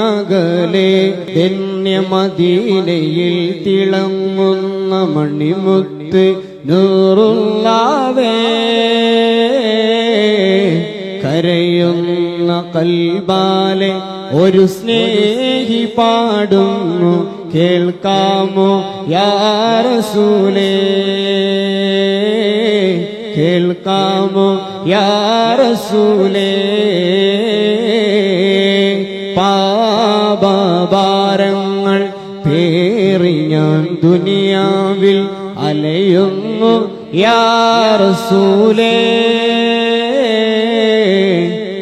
അങ്ങകലെ ധന്യമദീനയിൽ തിളങ്ങുന്ന മണിമുത്ത് നൂറുള്ളവേ. കരയുന്ന കൽബാലെ ഒരു സ്നേഹി പാടുന്നു. കേൾക്കാമോ യാരസൂലേ കേൾക്കാമോ യാറസൂലേ പേറി ഞാൻ ദുനിയാവിൽ അലയുന്നു യാറസൂലേ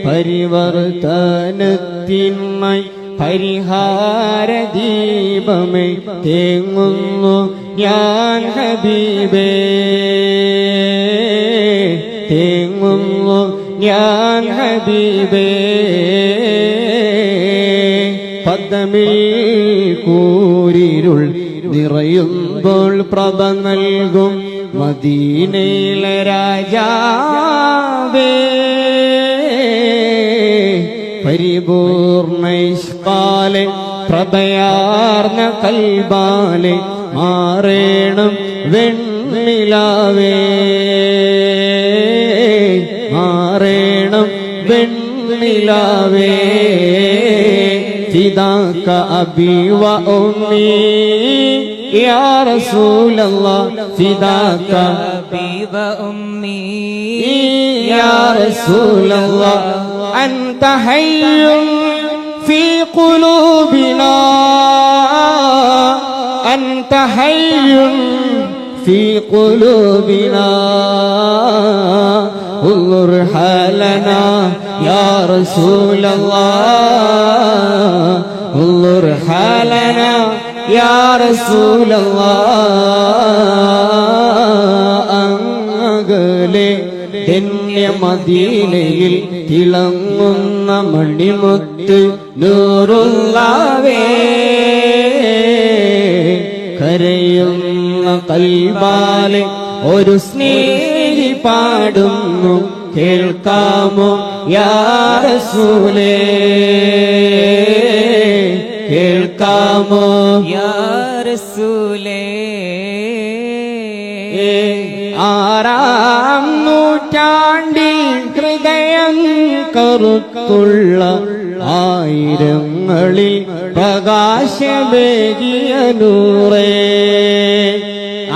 പരിവർത്തനത്തിന്മൈ പരിഹാര ദീപമേ തേങ്ങുന്നു ഞാൻ ഹബീബേ. തേങ്ങുന്നു ഞാൻ ഹബീബേ. പദമിൽ കൂരിരുൾ നിറയുമ്പോൾ പ്രഭ നൽകും മദീനയിലെ രാജാവേ. പരിപൂർണൈഷ്പാല പ്രഭയാർന്ന കൽബാലെ മാറേണം വെണ്ണിലാവേ. മാറേണം വെണ്ണിലാവേ. فداك أبي وأمي. يا رسول الله فداك أبي وأمي. يا رسول الله أنت حي في قلوبنا. أنت حي في قلوبنا انظر حالنا يا رسول الله انظر حالنا يا رسول الله അങ്ങകലെ ധന്യമദീനയിൽ തിളങ്ങുന്ന മണിമുത്ത് നൂറുള്ളവേ കരയുന്ന കൽബാലെ ഒരു സ്നേഹി പാടുന്നു. കേൾക്കാമോ? യാസൂലേ കേൾക്കാമോ? യാസൂലേ ആറാം നൂറ്റാണ്ടിൽ ഹൃദയം കറുത്തുള്ള ആയിരങ്ങളിൽ പ്രകാശമേകിയ നൂറേ.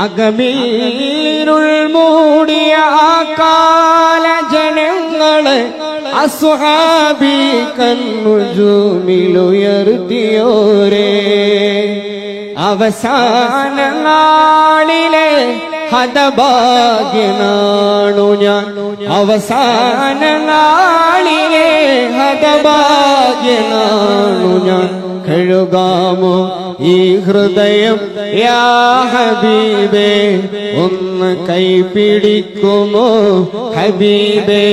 അകമീരുൾ മൂടിയ കാല ജനങ്ങളെ അസുഹാബി കണ്ണുജൂമിലുയർത്തിയോരേ. അവസാന നാളിലെ ഹതഭാഗ്യനാണു ഞാൻ. അവസാന നാളിലെ ഹതഭാഗ്യനാണു ഞാൻ. കഴുകാമോ ഈ ഹൃദയം? യാ ഹബീബേ ഒന്ന് കൈപിടിക്കുമോ? ഹബീബേ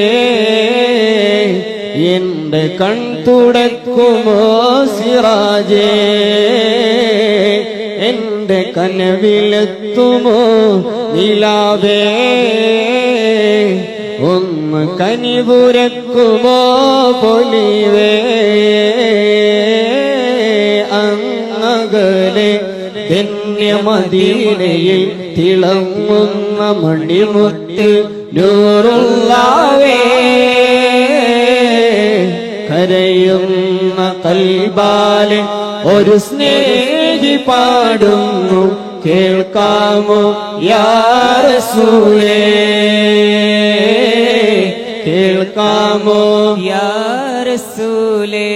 എന്റെ കൺ തുടക്കുമോ സിറാജേ? എന്റെ കനവിലെത്തുമോ? നിലാവേ ഒന്ന് കനിപുരക്കുമോ പൊലിവേ? അങ്ങകലെ ധന്യമദീനയിൽ തിളങ്ങുന്ന മണിമുട്ട് നൂറുള്ളവേ. കരയുന്ന കൽബാലെ ഒരു സ്നേഹി നബി പാടുന്നു. കേൾക്കാമോ? യാറസൂലേ കേൾക്കാമോ? യാറസൂലേ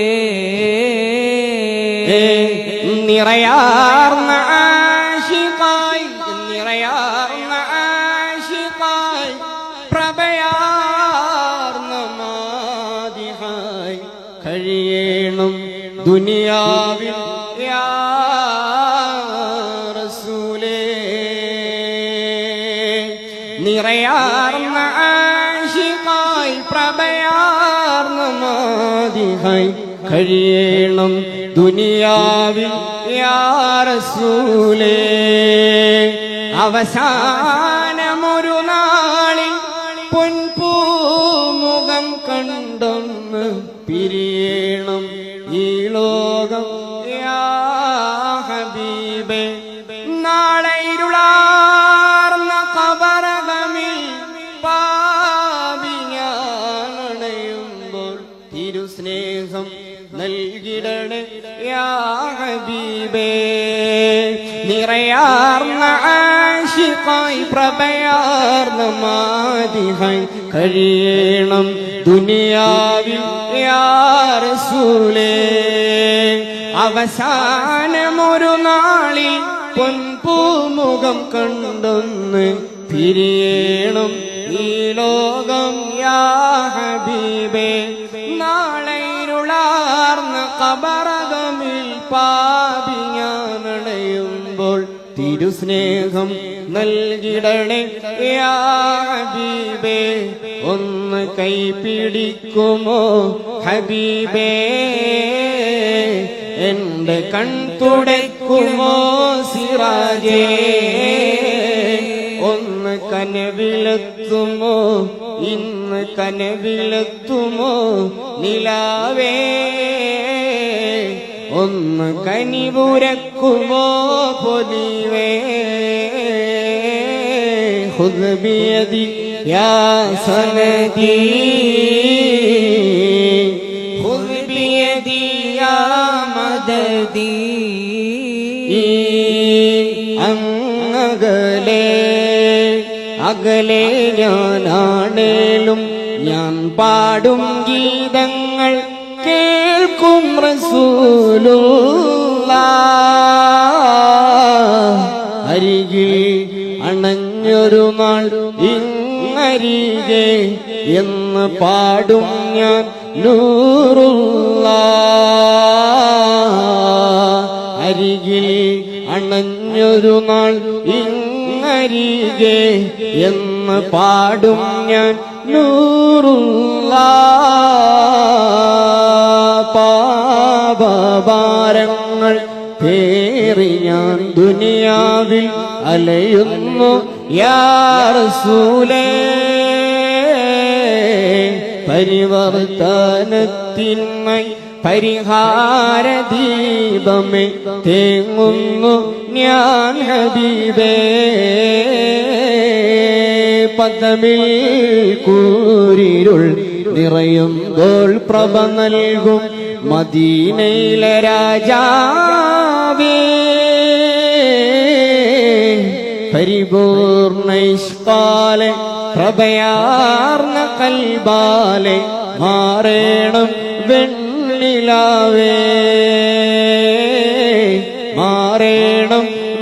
നിറയാർന്ന ആശിപായി നിറയാർന്ന ആശിപായി പ്രഭയാർന്ന മാതിഹായി കഴിയണം. ദുനിയാവിൽ യാ മാതിഹായി കഴിയണം ദുനിയാവിൽ അവസാനമൊരു നാളിൽ പൊൻപൂമുഖം കണ്ടൊന്ന് പിരിയണം. ഈ നിറയാർന്ന ആശിക്കായി പ്രഭയാർന്ന മാതിഹായി കഴിയണം ദുനിയാവിൽ അവസാനമൊരു നാളിൽ പൊൻപൂമുഖം കണ്ടൊന്ന് പിരിയണം ഈ ലോകം യാ ഹബീബേ. നാളെ ഇരുളാർന്ന കബറകമിൽ പാപി ഞാനടയുമ്പോൾ തിരുസ്നേഹം നൽകിടണേ. ഹബീബേ ഒന്ന് കൈപിടിക്കുമോ? ഹബീബേ എന്റെ കൺ തുടയ്ക്കുമോ? സിറാജേ കനവിലെത്തുമോ ഇന്ന് കനവിലെത്തുമോ നിലാവേ ഒന്ന് കനിപുരക്കുമോ പൊതിവേ ഹുദ്ബിയതി യാ സനദി ഹുദ്ബിയതി യാ മദദി അകലെ ഞാനാണേലും ഞാൻ പാടും ഗീതങ്ങൾ കേൾക്കും റസൂലുള്ള. അരികിൽ അണഞ്ഞൊരു നാൾ ഇങ്ങരികെ എന്ന് പാടും ഞാൻ നൂറുള്ള. അരികിൽ അണഞ്ഞൊരു നാൾ ഇങ്ങരികെ എന്ന് പാടും ഞാൻ നൂറുള്ള പാപഭാരങ്ങൾ പേറി ഞാൻ ദുനിയാവിൽ അലയുന്നു. യാറസൂലേ പരിവർത്തനത്തിന്മൈ പരിഹാര ദീപമേ തേങ്ങുന്നു. ഞാൻ ഹബീബേ പദമിൽ കൂരിരുൾ നിറയുമ്പോൾ പ്രഭ നൽകും മദീനയിലെ രാജാവേ. പരിപൂർണൈഷ്പാല പ്രഭയാർന്ന കൽബാലെ മാറേണം വെണ്ണിലാവേ. മാറേണം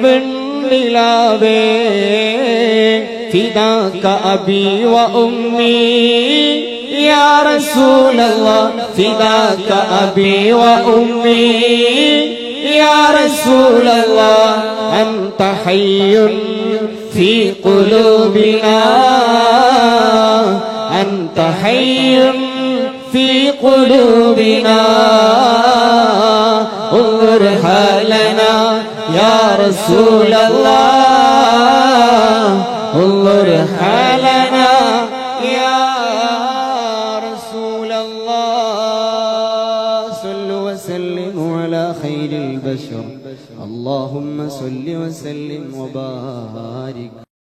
വെണ്ണിലാവേ ഫിദാക അബി വ ഉമ്മി യാ റസൂലല്ലാഹ് ഫിദാക അബി വ ഉമ്മി يا رسول الله أنت حي في قلوبنا أنت حي في قلوبنا انظر حالنا রসুল আল্লাহ